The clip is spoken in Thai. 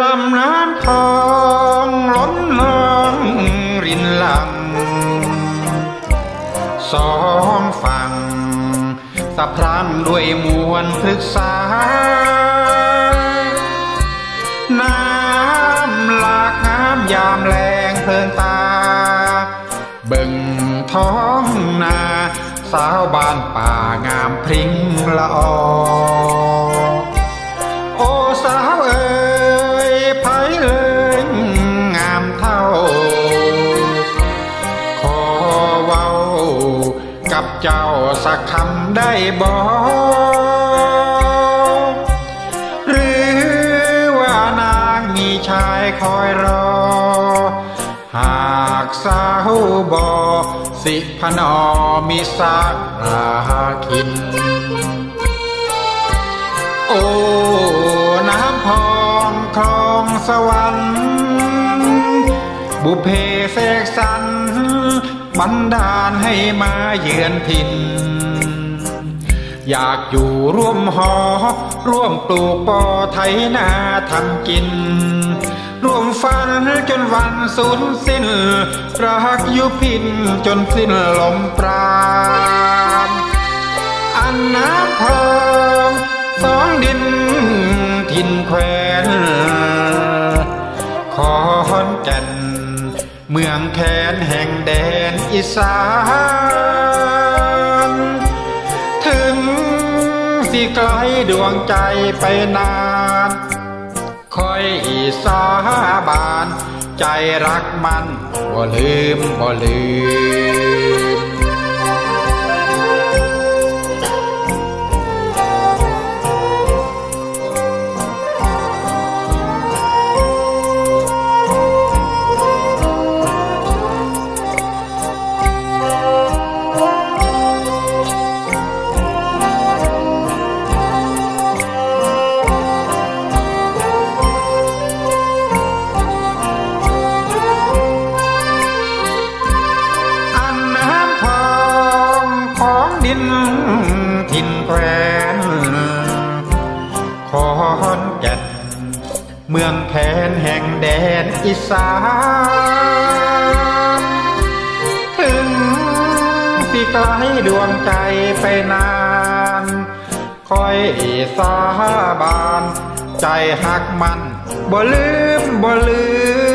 ลำน้ำทองล้นเมืองรินลังสองฝั่งสะพรั่งด้วยมวลพฤกษา น้ำหลากน้ำยามแรงเพลินตา เบิ่งท้องนา สาวบ้านป่างามพริ้งละออ กับเจ้าสักคำได้บอกหรือว่านางมีชายคอยรอ หากสาวบอสิพนอมีสักราคิน โอ้น้ำพองคลองสวรรค์บุพเพเสกสรร บันดาลให้มาเยือนถิ่น อยากอยู่ร่วมหอ ร่วมปลูกปอไถนาทำกิน ร่วมฝันจนวันสูญสิ้น รักยุพินจนสิ้นลมปราณอันน้ำพองสองดินทินแควนขอนแก่น เมืองแคนแห่งแดนอีสาน ถึงสิไกลดวงใจไปนาน คอยอีสาบาน ใจรักมันบ่ลืมบ่ลืม ทินแควนขอนแก่นเมืองแคนแห่งแดนอีสานถึงสิไกลดวงใจไปนานคอยสาบาน ใจหักมันบ่ลืมบ่ลืม